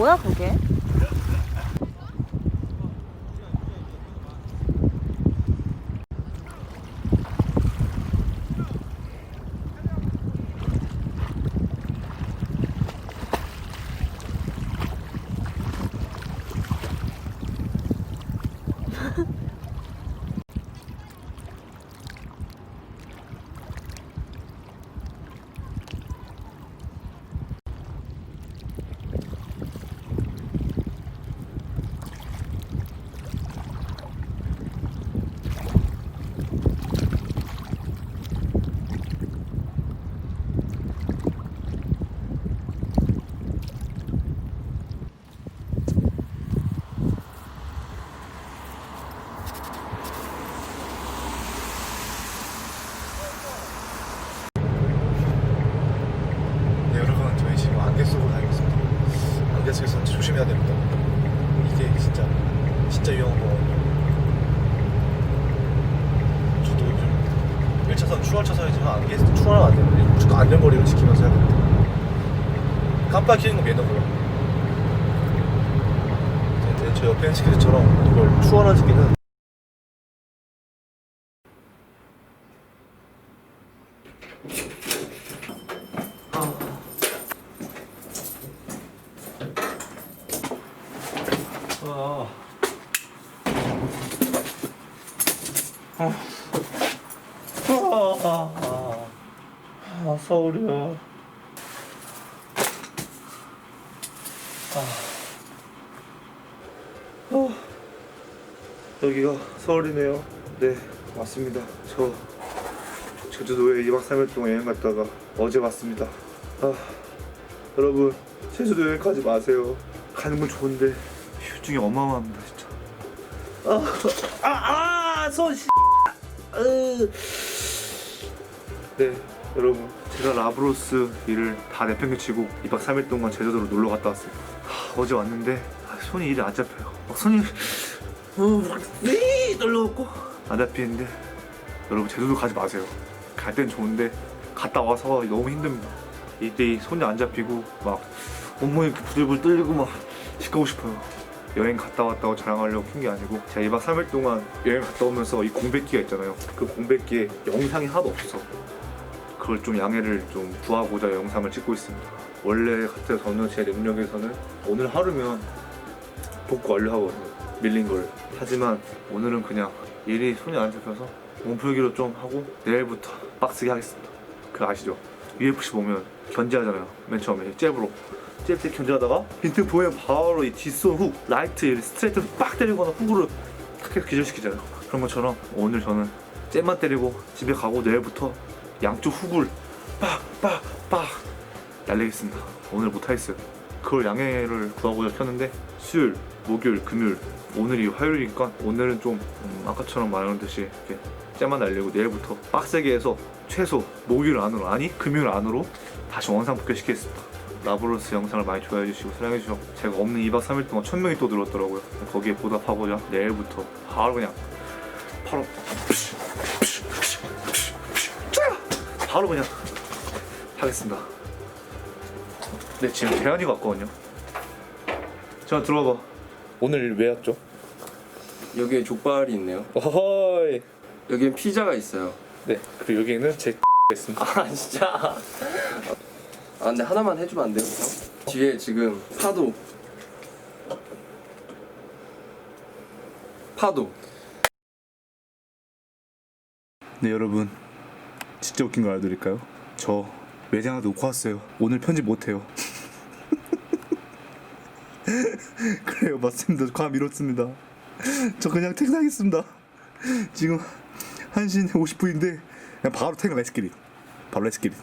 뭐야 그게? 네, 여러분 저희 지금 안개 쓰고 다니겠습니다. 안개 속에서 조심 해야 됩니다. 이게 진짜 진짜 위험한 거거든요. 저도 요즘 1차선 추월 차선이지만 안개 추월하면 안 되는데 무조건 안전거리를 지키면서 해야 됩니다. 깜빡이는 거 매너고요. 제, 제 옆에 있는 친구들처럼 이걸 추월하기는 아. 아. 아, 아, 아, 서울이야. 아. 아. 여기가 서울이네요. 네, 맞습니다. 저 제주도에 2박 3일 동안 여행 갔다가 어제 왔습니다. 아, 여러분, 제주도 여행 가지 마세요. 가는 건 좋은데 휴증이 어마어마합니다, 진짜. 아, 아, 아, 손, 씨. 으. 네, 여러분, 제가 라브로스 일을 다 내팽개치고 2박 3일 동안 제주도로 놀러 갔다 왔어요. 하, 어제 왔는데 아, 손이 일이 안 잡혀요. 막 손이 어, 막 네, 떨려갖고 안 잡히는데 여러분 제주도 가지 마세요. 갈 땐 좋은데 갔다 와서 너무 힘듭니다. 이때 이 손이 안 잡히고 막 온몸이 부들부들 떨리고 막 시끄고 싶어요. 여행 갔다 왔다고 자랑하려고 푼 게 아니고 제가 2박 3일 동안 여행 갔다 오면서 이 공백기가 있잖아요. 그 공백기에 영상이 하나도 없어서 그걸 좀 양해를 좀 구하고자 영상을 찍고 있습니다. 원래 같아서는 제 능력에서는 오늘 하루면 복구 완료하거든요. 밀린 걸. 하지만 오늘은 그냥 일이 손이 안 잡혀서 몸풀기로 좀 하고 내일부터 빡세게 하겠습니다. 그 아시죠? UFC 보면 견제하잖아요. 맨 처음에 잽으로. 잽때 견제하다가 빈틈 보면 바로 이 뒷손 훅, 라이트, 이 스트레이트 빡 때리거나 훅으로 탁 해서 기절시키잖아요. 그런 것처럼 오늘 저는 잽만 때리고 집에 가고 내일부터 양쪽 훅을 빡빡빡 날리겠습니다. 오늘 못하겠어요. 그걸 양해를 구하고자 켰는데 수요일, 목요일, 금요일 오늘이 화요일이니까 오늘은 좀 음, 아까처럼 말하듯이 이렇게 째만 날리고 내일부터 빡세게 해서 최소 목요일 안으로 아니 금요일 안으로 다시 원상 복귀시키겠습니다. 라브로스 영상을 많이 좋아해 주시고 사랑해 주시고 제가 없는 2박 3일 동안 1000명이 또 늘었더라고요. 거기에 보답하고자 내일부터 바로 그냥 바로 바로 그냥 하겠습니다. 네 지금 대현이가 왔거든요. 자 들어와 봐. 오늘 왜 왔죠? 여기에 족발이 있네요. 어허이. 여기엔 피자가 있어요. 네 그리고 여기는 제 있습니다. 아 진짜. 아 근데 하나만 해주면 안 돼요? 형? 뒤에 지금 파도. 파도. 네 여러분 진짜 웃긴 거 알려드릴까요? 저 매장에 놓고 왔어요. 오늘 편집 못해요. 그래요 맞습니다. 과 미뤘습니다. 저 그냥 퇴근하겠습니다. 지금 1시 50분인데 그냥 바로 퇴근 렛츠기릿 바로 렛츠기릿